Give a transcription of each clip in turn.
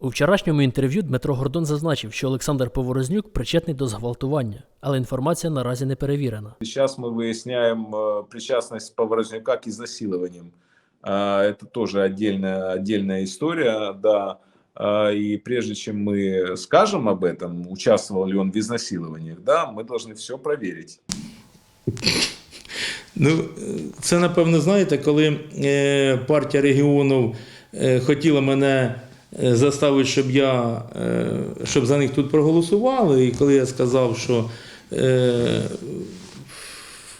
У вчорашньому інтерв'ю Дмитро Гордон зазначив, що Олександр Поворознюк причетний до зґвалтування, але інформація наразі не перевірена. Сейчас мы выясняем э, причастность Поворознюка к изнасилованиям. А, Это тоже отдельная, отдельная история, да. А, И прежде чем мы скажем об этом, участвовал ли он в изнасилованиях, да, мы должны все проверить. Ну, е, це напевно, знаєте, коли е, партія регіонів е, хотіла мене е, заставити, щоб я е, щоб за них тут проголосували, і коли я сказав, що е,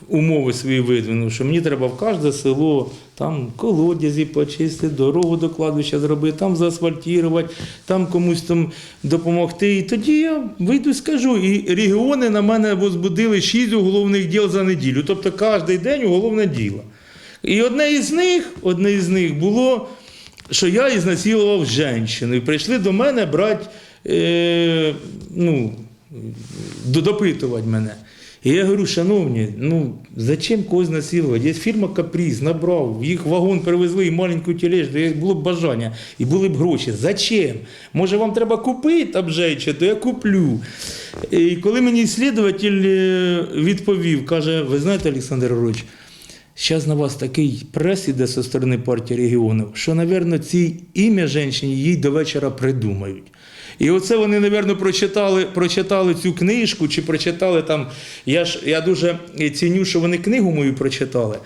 умови свої видвинув, що мені треба в кожне село там колодязі почистити, дорогу до кладбища зробити, там заасфальтувати, там комусь там допомогти. І тоді я вийду скажу. І регіони на мене возбудили шість уголовних діл за неділю. Тобто кожен день уголовне діло. І одне із них, одне із них було, що я ізнасилував жінку. І прийшли до мене брати, е, ну, допитувати мене. І я говорю, шановні, ну зачем когось насилувати? Є фірма Каприз, набрав, їх вагон привезли і маленьку тележку, як було б бажання, і були б гроші. Зачем? Може, вам треба купити обжече, то я куплю. І коли мені слідуватель е, відповів, каже: ви знаєте, Олександр Григорович, Зараз на вас такий прес іде зі сторони партії регіонів, що, мабуть, ці ім'я жінки їй до вечора придумають. І оце вони, мабуть, прочитали, прочитали цю книжку чи прочитали там. Я ж я дуже ціню, що вони книгу мою прочитали.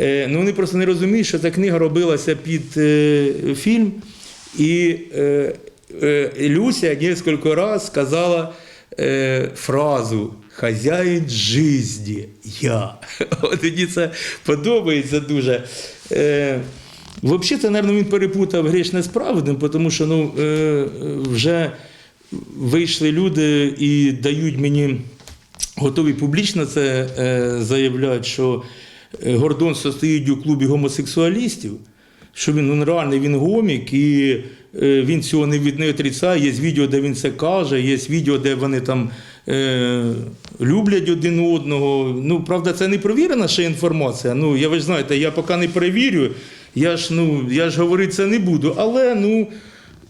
Е, ну вони просто не розуміють, що ця книга робилася під е, фільм. І е, е, Люся кілька разів сказала е, фразу Хазяїн житті я. От мені це подобається дуже. Е, Взагалі, це, мабуть, він перепутав грішне з праведним, тому що ну, е, вже вийшли люди і дають мені готові публічно це е, заявляти, що е, Гордон состоїть у клубі гомосексуалістів, що він ну, реальний він гомік, і е, він цього не від не отрицає. Є відео, де він це каже, є відео, де вони там е, люблять один одного. Ну, правда, це не провірена ще інформація. Ну, я ви ж знаєте, я поки не перевірю, я ж, ну, я ж говорити це не буду. Але ну.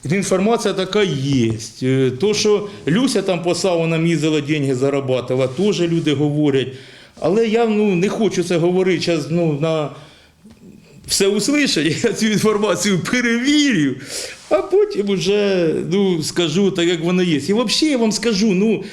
Інформація така є. Е, То, що Люся там по саунам їздила, деньги зарабатувала, теж люди говорять. Але я ну, не хочу це говорити зараз ну, на все услышать, я цю інформацію перевірю, а потім вже ну, скажу так, як воно є. І взагалі я вам скажу, ну.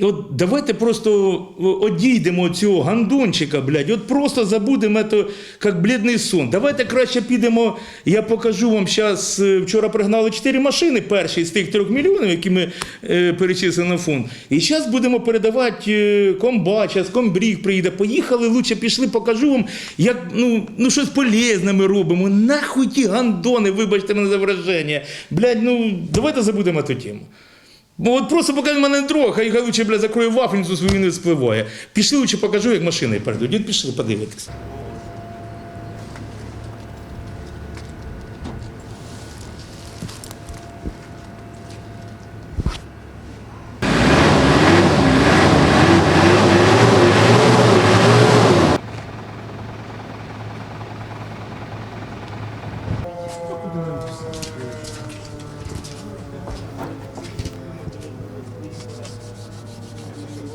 От давайте просто одійдемо цього гандончика, блядь, от просто забудемо це, як блідний сон. Давайте краще підемо, я покажу вам зараз, вчора пригнали 4 машини, перші з тих 3 мільйонів, які ми е, перечислили на фонд. І зараз будемо передавати е, комбат, зараз комбріг приїде. Поїхали, лучше пішли, покажу вам, як ну, ну щось полезне ми робимо. Нахуй ті гандони, вибачте мене за враження. Блядь, ну давайте забудемо цю тему. Бо от просто поки мене не трогає, хай лучше, бля, закрою вафельницю свою не спливає. Пішли, лучше покажу, як машини перейдуть. От пішли, подивитися.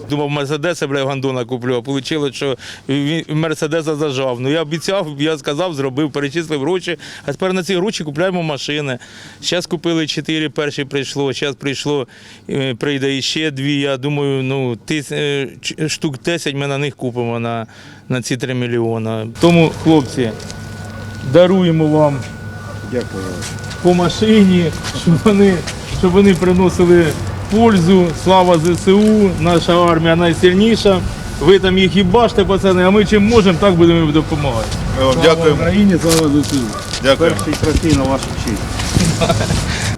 Думав, Мерседеса, бля, гандона куплю, а вийшло, що Мерседеса зажав. Ну я обіцяв, я сказав, зробив, перечислив гроші, а тепер на ці гроші купляємо машини. Зараз купили чотири, перші прийшло, зараз прийшло, е, прийде іще дві. Я думаю, ну, тис, е, штук 10 ми на них купимо на, на ці 3 мільйони. Тому, хлопці, даруємо вам Дякую. по машині, щоб вони, щоб вони приносили пользу. Слава ЗСУ, наша армія найсильніша. Ви там їх і бачите, пацани, а ми чим можемо, так будемо їм допомагати. Ми вам Слава дякуємо. Україні, слава ЗСУ. Дякую. Перший трофей на вашу честь.